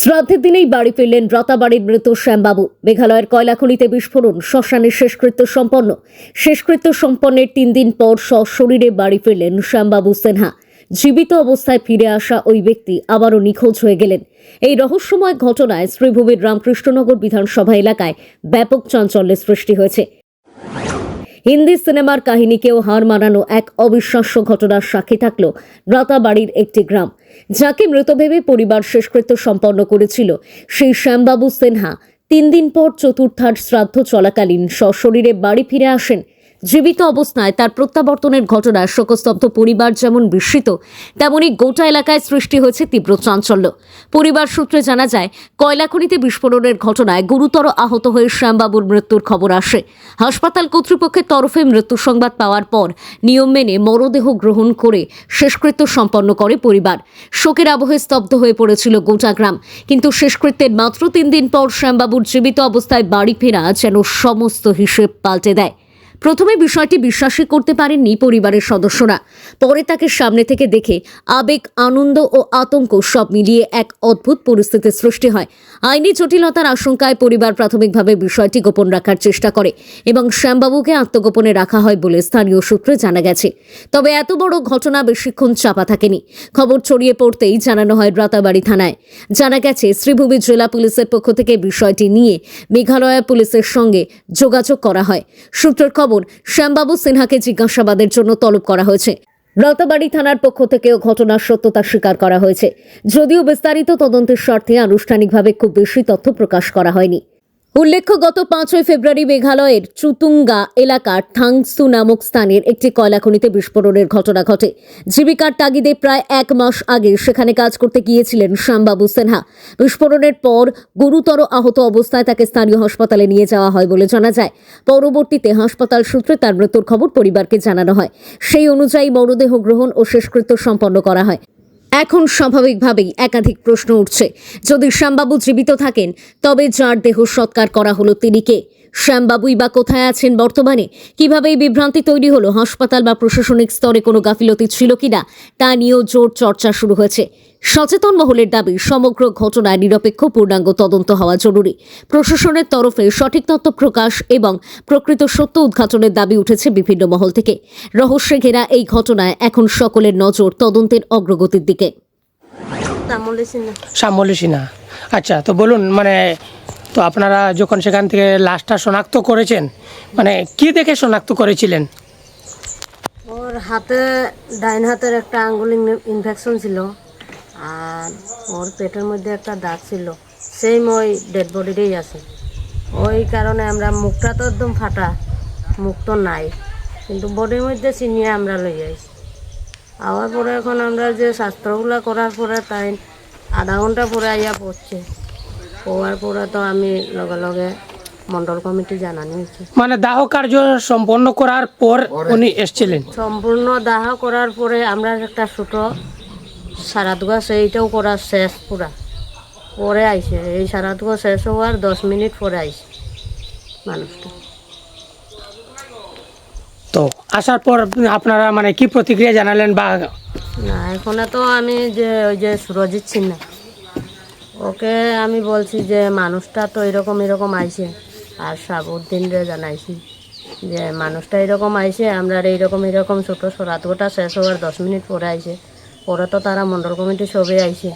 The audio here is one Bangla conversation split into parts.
শ্রাদ্ধের দিনেই বাড়ি ফিরলেন রাতাবাড়ির মৃত শ্যামবাবু। মেঘালয়ের কয়লাখনিতে বিস্ফোরণ শ্মশানের শেষকৃত্য সম্পন্ন। শেষকৃত্য সম্পন্নের তিন দিন পর সশরীরে বাড়ি ফিরলেন শ্যামবাবু সিনহা। জীবিত অবস্থায় ফিরে আসা ওই ব্যক্তি আবারও নিখোঁজ হয়ে গেলেন। এই রহস্যময় ঘটনায় শ্রীভূমির রামকৃষ্ণনগর বিধানসভা এলাকায় ব্যাপক চাঞ্চল্যের সৃষ্টি হয়েছে। হিন্দি সিনেমার কাহিনীকেও হার মানানো এক অবিশ্বাস্য ঘটনার সাক্ষী থাকল রাতাবাড়ির একটি গ্রাম। যাকে মৃত ভেবে পরিবার শেষকৃত্য সম্পন্ন করেছিল সেই শ্যামবাবু সিনহা। তিন দিন পর চতুর্থার শ্রাদ্ধ চলাকালীন সশরীরে বাড়ি ফিরে আসেন জীবিত অবস্থায় তার প্রত্যাবর্তনের ঘটনায় শোকস্তব্ধ পরিবার যেমন বিস্মিত, তেমনি গোটা এলাকায় সৃষ্টি হয়েছে তীব্র চাঞ্চল্য। পরিবার সূত্রে জানা যায়, কয়লাখনিতে বিস্ফোরণের ঘটনায় গুরুতর আহত হয়ে শ্যামবাবুর মৃত্যুর খবর আসে। হাসপাতাল কর্তৃপক্ষের তরফে মৃত্যু সংবাদ পাওয়ার পর নিয়ম মেনে মরদেহ গ্রহণ করে শেষকৃত্য সম্পন্ন করে পরিবার। শোকের আবহে স্তব্ধ হয়ে পড়েছিল গোটা গ্রাম, কিন্তু শেষকৃত্যের মাত্র তিন দিন পর শ্যামবাবুর জীবিত অবস্থায় বাড়ি ফেরা যেন সমস্ত হিসেব পাল্টে দেয়। প্রথমে বিষয়টি বিশ্বাসই করতে পারেননি পরিবারের সদস্যরা। পরে তাকে সামনে থেকে দেখে আবেগ, আনন্দ ও আতঙ্ক সব মিলিয়ে এক অদ্ভুত পরিস্থিতির সৃষ্টি হয়। আইনি জটিলতার আশঙ্কায় পরিবার প্রাথমিকভাবে বিষয়টি গোপন রাখার চেষ্টা করে এবং শ্যামবাবুকে আত্মগোপনে রাখা হয় বলে স্থানীয় সূত্রে জানা গেছে। তবে এত বড় ঘটনা বেশিক্ষণ চাপা থাকেনি। খবর ছড়িয়ে পড়তেই জানানো হয় রাতাবাড়ি থানায়। জানা গেছে, শ্রীভূমি জেলা পুলিশের পক্ষ থেকে বিষয়টি নিয়ে মেঘালয় পুলিশের সঙ্গে যোগাযোগ করা হয়। সূত্রের খবর শ্যামবাবু সিনহাকে জিজ্ঞাসাবাদের জন্য তলব করা হয়েছে। রাতাবাড়ি থানার পক্ষ থেকেও ঘটনার সত্যতা স্বীকার করা হয়েছে। যদিও বিস্তারিত তদন্তের স্বার্থে আনুষ্ঠানিকভাবে খুব বেশি তথ্য প্রকাশ করা হয়নি। উল্লেখ্য, গত পাঁচই ফেব্রুয়ারি মেঘালয়ের চুতুঙ্গা এলাকার থাংসু নামক স্থানের একটি কয়লাখনিতে বিস্ফোরণের ঘটনা ঘটে। জীবিকার তাগিদে প্রায় এক মাস আগে সেখানে কাজ করতে গিয়েছিলেন শ্যামবাবু সিনহা। বিস্ফোরণের পর গুরুতর আহত অবস্থায় তাকে স্থানীয় হাসপাতালে নিয়ে যাওয়া হয় বলে জানা যায়। পরবর্তীতে হাসপাতাল সূত্রে তার মৃত্যুর খবর পরিবারকে জানানো হয়। সেই অনুযায়ী মরদেহ গ্রহণ ও শেষকৃত্য সম্পন্ন করা হয়। এখন স্বাভাবিকভাবেই একাধিক প্রশ্ন উঠছে। যদি শ্যামবাবু জীবিত থাকেন, তবে যার দেহ সৎকার করা হলো তিনি কে? শ্যামবাবুই বা কোথায় আছেন বর্তমানে? কীভাবে এই বিভ্রান্তি তৈরি হলো? হাসপাতাল বা প্রশাসনিক স্তরে কোনো গাফিলতি ছিল কিনা? তা নিয়েও জোর চর্চা শুরু হয়েছে। সচেতন মহলের দাবি সমগ্র ঘটনায় নিরপেক্ষ পূর্ণাঙ্গ তদন্ত হওয়া জরুরি। প্রশাসনের তরফে সঠিক তথ্য প্রকাশ এবং প্রকৃত সত্য উদ্ঘাটনের দাবি উঠেছে বিভিন্ন মহল থেকে। রহস্যে ঘেরা এই ঘটনায় এখন সকলের নজর তদন্তের অগ্রগতির দিকে। সিনহা আচ্ছা তো বলুন মানে তো আপনারা যখন সেখান থেকে লাশটা শনাক্ত করেছেন মানে কি দেখে শনাক্ত করেছিলেন? ওর হাতে, ডাইন হাতের একটা আঙ্গুল ইনফেকশন ছিল, আর ওর পেটের মধ্যে একটা দাগ ছিল সেম ওই ডেড বডিতেই আছে। ওই কারণে আমরা মুখটা তো একদম ফাটা, মুখ তো নাই, কিন্তু বডির মধ্যে চিনিয়ে আমরা লই আইছি। আবার পরে এখন আমরা যে শাস্ত্রগুলো করার পরে তাই আধা ঘণ্টা পরে আইয়া পড়ছে। পড়ার পরে তো আমি লগে লগে মণ্ডল কমিটি জানানি হয়েছে মানে দাহ কার্য সম্পন্ন করার পর উনি এসেছিলেন। সম্পূর্ণ দাহ করার পরে আমরা একটা ছোটো সারাদুয়া সেইটাও করা শেষ পুরা। পরে আইছে। এই সারাদুয়া শেষ হওয়ার দশ মিনিট পরে আইছে মানুষটা। তো আসার পর আপনারা মানে কি প্রতিক্রিয়া জানালেন বা না এখানে তো আমি যে ওই যে সুরজিৎ সিনহা ওকে আমি বলছি যে মানুষটা তো এরকম এরকম আইছে। আর সাবুদ্দিনরে জানাইছি যে মানুষটা এরকম আইছে, আমরা এইরকম এরকম ছোটো সরাতটা শেষ হওয়ার দশ মিনিট পরে আইছে। পরে তো তারা মণ্ডল কমিটি সবে আইছে।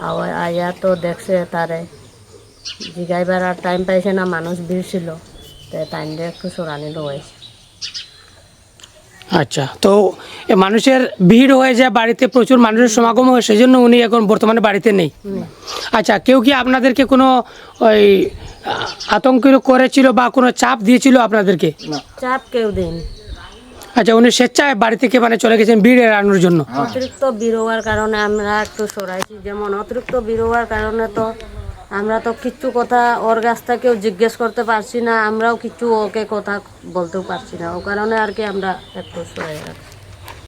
আওয়া- আইয়া তো দেখছে তারে। জিগাইবার আর টাইম পাইছে না, মানুষ ভিড় ছিল তো দিয়ে একটু সরানি রয়েছে আচ্ছা তো এ মানুষের ভিড় হয়ে যায় বাড়িতে প্রচুর মানুষের সমাগম হয় সেই জন্য উনি এখন বর্তমানে বাড়িতে নেই। আচ্ছা কেউ কি আপনাদেরকে কোনো ওই আ- আতঙ্ক করেছিল বা কোনো চাপ দিয়েছিল আপনাদেরকে? চাপ কেউ দেয়নি। আচ্ছা উনি স্বেচ্ছায় বাড়ি থেকে মানে চলে গেছেন ভিড় এড়ানোর জন্য? অতিরিক্ত বিরোয়ার কারণে আমরা একটু সরাইছি। যেমন অতিরিক্ত বিরোয়ার কারণে তো আমরা তো কিচ্ছু কথা ওর কাছ থেকেও জিজ্ঞেস করতে পারছি না, আমরাও কিছু ওকে কথা বলতেও পারছি না। ও কারণে আর কি আমরা একটু সরে রাখছি